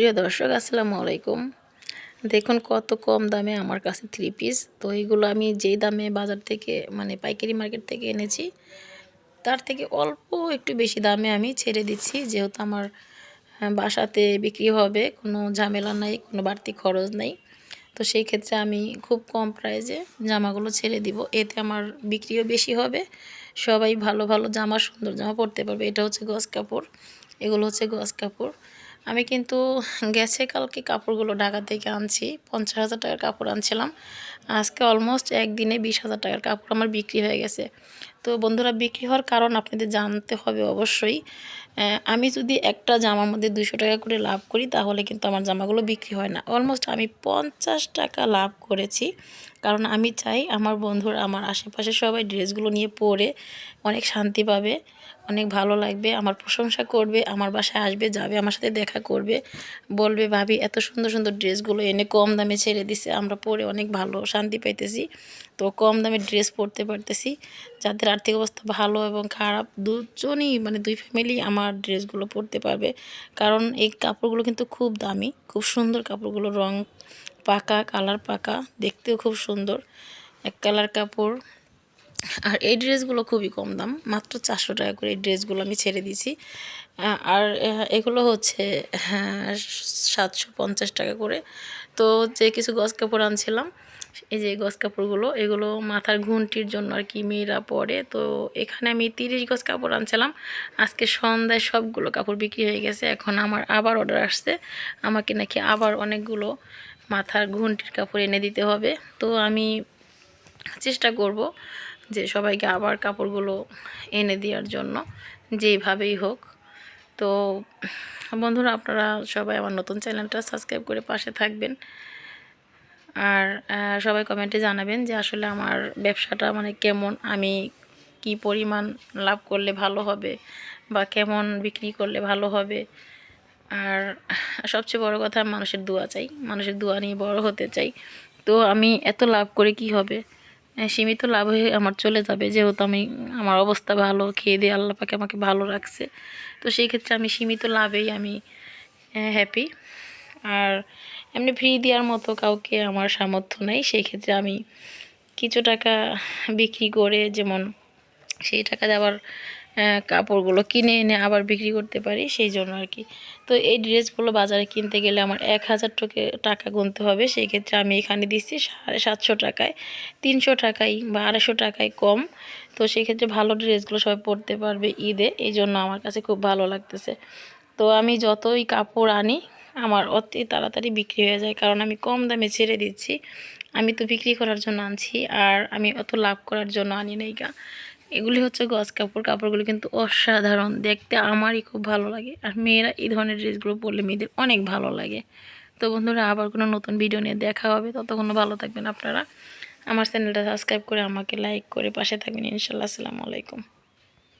প্রিয় দর্শক, আসসালামু আলাইকুম। দেখুন কত কম দামে আমার কাছে থ্রি পিস তো এইগুলো আমি যেই দামে বাজার থেকে মানে পাইকারি মার্কেট থেকে এনেছি, তার থেকে অল্প একটু বেশি দামে আমি ছেড়ে দিচ্ছি। যেহেতু আমার বাসাতে বিক্রি হবে, কোনো ঝামেলা নাই, কোনো বাড়তি খরচ নাই। তো সেই ক্ষেত্রে আমি খুব কম প্রাইজে জামাগুলো ছেড়ে দিব। এতে আমার বিক্রিও বেশি হবে। সবাই ভালো ভালো জামা, সুন্দর জামা পরতে পারবে। এটা হচ্ছে গজ কাপড়। এগুলো হচ্ছে গজ কাপড়। আমি কিন্তু গেছে কালকে কাপড়গুলো ঢাকা থেকে আনছি, পঞ্চাশ হাজার টাকার কাপড় আনছিলাম। আজকে অলমোস্ট একদিনে বিশ হাজার টাকার কাপড় আমার বিক্রি হয়ে গেছে। তো বন্ধুরা, বিক্রি হওয়ার কারণ আপনাদের জানতে হবে অবশ্যই। আমি যদি একটা জামার মধ্যে দুশো টাকা করে লাভ করি, তাহলে কিন্তু আমার জামাগুলো বিক্রি হয় না। অলমোস্ট আমি পঞ্চাশ টাকা লাভ করেছি। কারণ আমি চাই আমার বন্ধুরা, আমার আশেপাশে সবাই ড্রেসগুলো নিয়ে পরে অনেক শান্তি পাবে, অনেক ভালো লাগবে, আমার প্রশংসা করবে, আমার বাসায় আসবে, যাবে, আমার সাথে দেখা করবে, বলবে, ভাবি, এত সুন্দর সুন্দর ড্রেসগুলো এনে কম দামে ছেড়ে দিছে, আমরা পরে অনেক ভালো শান্তি পাইতেছি। তো কম দামে ড্রেস পরতে পারতেছি, যাদের আর্থিক অবস্থা ভালো এবং খারাপ, দুজনই মানে দুই ফ্যামিলি আমার ড্রেসগুলো পরতে পারবে। কারণ এই কাপড়গুলো কিন্তু খুব দামি, খুব সুন্দর কাপড়গুলো, রং পাকা কালার পাকা দেখতেও খুব সুন্দর। এক কালার কাপড়। আর এই ড্রেসগুলো খুবই কম দাম মাত্র চারশো টাকা করে এই ড্রেসগুলো আমি ছেড়ে দিছি আর এগুলো হচ্ছে হ্যাঁ, সাতশো পঞ্চাশ টাকা করে। তো যে কিছু গজ কাপড় আনছিলাম এই যে গজ কাপড়গুলো এগুলো মাথার ঘুন্টির জন্য আর কি মেয়েরা পরে। তো এখানে আমি তিরিশ গজ কাপড় আনছিলাম। আজকে সন্ধ্যায় সবগুলো কাপড় বিক্রি হয়ে গেছে। এখন আমার আবার অর্ডার আসছে। আমাকে নাকি আবার অনেকগুলো মাথার ঘুন্টির কাপড় এনে দিতে হবে। তো আমি চেষ্টা করব যে সবাইকে আবার কাপড়গুলো এনে দেওয়ার জন্য, যেইভাবেই হোক। তো বন্ধুরা, আপনারা সবাই আমার নতুন চ্যানেলটা সাবস্ক্রাইব করে পাশে থাকবেন। আর সবাই কমেন্টে জানাবেন যে আসলে আমার ব্যবসাটা মানে কেমন, আমি কি পরিমাণ লাভ করলে ভালো হবে বা কেমন বিক্রি করলে ভালো হবে। আর সবচেয়ে বড় কথা মানুষের দোয়া চাই। মানুষের দোয়া নিয়ে বড় হতে চাই। তো আমি এত লাভ করে কি হবে? সীমিত লাভ হয়ে আমার চলে যাবে। যেহেতু আমি আমার অবস্থা ভালো খেয়ে দিয়ে আল্লাহ পাকে আমাকে ভালো রাখছে। তো সেই ক্ষেত্রে আমি সীমিত লাভেই আমি হ্যাপি আর এমনি ফ্রি দেওয়ার মতো কাউকে আমার সামর্থ্য নেই। সেই ক্ষেত্রে আমি কিছু টাকা বিক্রি করে যেমন সেই টাকা আহ, কাপড়গুলো কিনে এনে আবার বিক্রি করতে পারি, সেই জন্য আর কি। তো এই ড্রেসগুলো বাজারে কিনতে গেলে আমার এক হাজার টাকা গুনতে হবে, সেই ক্ষেত্রে আমি এখানে দিচ্ছি সাড়ে সাতশো টাকায়, তিনশো টাকায় বা আড়াইশো টাকায় কম। তো সেই ক্ষেত্রে ভালো ড্রেসগুলো সবাই পরতে পারবে ঈদে, এই জন্য আমার কাছে খুব ভালো লাগতেছে। তো আমি যতই কাপড় আনি, আমার অতি তাড়াতাড়ি বিক্রি হয়ে যায়, কারণ আমি কম দামে ছেড়ে দিচ্ছি। আমি তো বিক্রি করার জন্য আনছি, আর আমি অত লাভ করার জন্য আনি নাই গা। এগুলি হচ্ছে গজ কাপড় কাপড়গুলো কিন্তু অসাধারণ। দেখতে আমারই খুব ভালো লাগে। আর মেয়েরা এই ধরনের ড্রেসগুলো পরলে মেয়েদের অনেক ভালো লাগে। তো বন্ধুরা, আবার কোনো নতুন ভিডিও নিয়ে দেখা হবে। ততক্ষণ ভালো থাকবেন আপনারা। আমার চ্যানেলটা সাবস্ক্রাইব করে আমাকে লাইক করে পাশে থাকবেন। ইনশাল্লাহ, আসসালামু আলাইকুম।